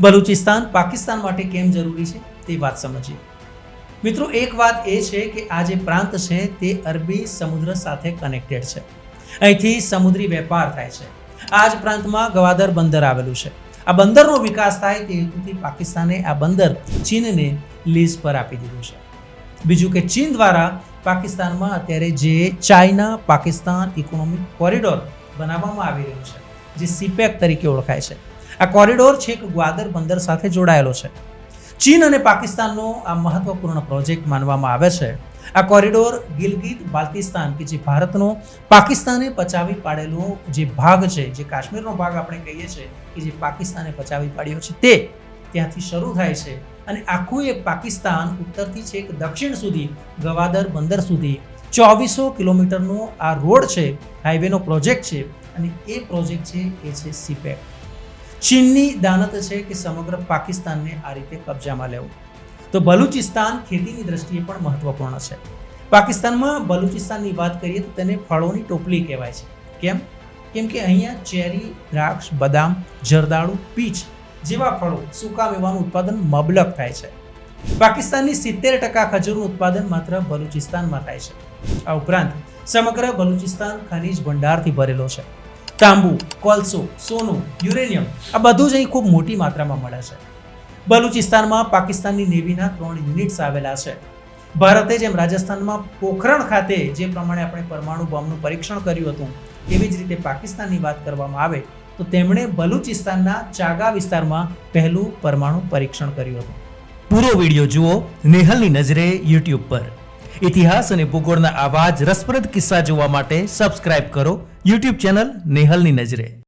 બલુચિસ્તાન પાકિસ્તાન માટે કેમ જરૂરી છે તે વાત સમજીએ. મિત્રો, એક વાત એ છે કે આ જે પ્રાંત છે તે અરબી સમુદ્ર સાથે કનેક્ટેડ છે. અહીંથી સમુદ્રી વેપાર થાય છે. આ જ પ્રાંતમાં ગવાદર બંદર આવેલું છે. આ બંદરનો વિકાસ થાય તે હેતુથી પાકિસ્તાને આ બંદર ચીનને લીઝ પર આપી દીધું છે. બીજું કે ચીન દ્વારા પાકિસ્તાનમાં અત્યારે જે ચાઇના પાકિસ્તાન ઇકોનોમિક કોરિડોર બનાવવામાં આવી રહ્યું છે, જે સીપેક તરીકે ઓળખાય છે. આ કોરિડોર છેક ગ્વાદર બંદર સાથે જોડાયેલો છે. ચીન અને પાકિસ્તાનનો આ મહત્વપૂર્ણ પ્રોજેક્ટ માનવામાં આવે છે. આ કોરિડોર ગિલગિત, બાલ્ટિસ્તાન કે જે ભારતનો પાકિસ્તાને પચાવી પાડેલો જે ભાગ છે, જે કાશ્મીરનો ભાગ આપણે કહીએ છીએ કે જે પાકિસ્તાને પચાવી પાડ્યો છે તે ત્યાંથી શરૂ થાય છે અને આખું એ પાકિસ્તાન ઉત્તરથી છેક દક્ષિણ સુધી, ગવાદર બંદર સુધી ચોવીસો કિલોમીટરનો આ રોડ છે, હાઈવેનો પ્રોજેક્ટ છે અને એ પ્રોજેક્ટ છે એ છે સીપેક. ચીનની દાનત છે કે સમગ્ર પાકિસ્તાનને આ રીતે કબજામાં લેવું. તો બલુચિસ્તાન ખેતીની દ્રષ્ટિએ પણ મહત્વપૂર્ણ છે. પાકિસ્તાનમાં બલુચિસ્તાનની વાત કરીએ તો તેને ફળોની ટોપલી કહેવાય છે. કેમ? કેમ કે અહીંયા ચેરી, દ્રાક્ષ, બદામ, જરદાળુ, પીચ જેવા ફળો સૂકા મેવાનું ઉત્પાદન મબલક થાય છે. પાકિસ્તાનની સિત્તેર ટકા ખજૂરનું ઉત્પાદન માત્ર બલુચિસ્તાનમાં થાય છે. આ ઉપરાંત સમગ્ર બલુચિસ્તાન ખનિજ ભંડારથી ભરેલો છે. તાંબુ, કોલસો, સોનું, યુરેનિયમ, આ બધું જ અહીં ખૂબ મોટી માત્રામાં મળે છે. બલુચિસ્તાનમાં પાકિસ્તાનની નેવીના ત્રણ યુનિટ્સ આવેલા છે. ભારતે જેમ રાજસ્થાનમાં પોખરણ ખાતે જે પ્રમાણે આપણે પરમાણુ બોમ્બનું પરીક્ષણ કર્યું હતું એવી જ રીતે પાકિસ્તાનની વાત કરવામાં આવે, તો તેમણે બલુચિસ્તાનના ચાગા વિસ્તારમાં પહેલું પરમાણુ પરીક્ષણ કર્યું હતું. પૂરો વીડિયો જુઓ નેહલની નજરે યુટ્યુબ પર. ઇતિહાસ અને ભૂગોળના આવા જ રસપ્રદ કિસ્સા જોવા માટે સબસ્ક્રાઇબ કરો. યુટ્યુબ ચેનલ નેહલની નજરે.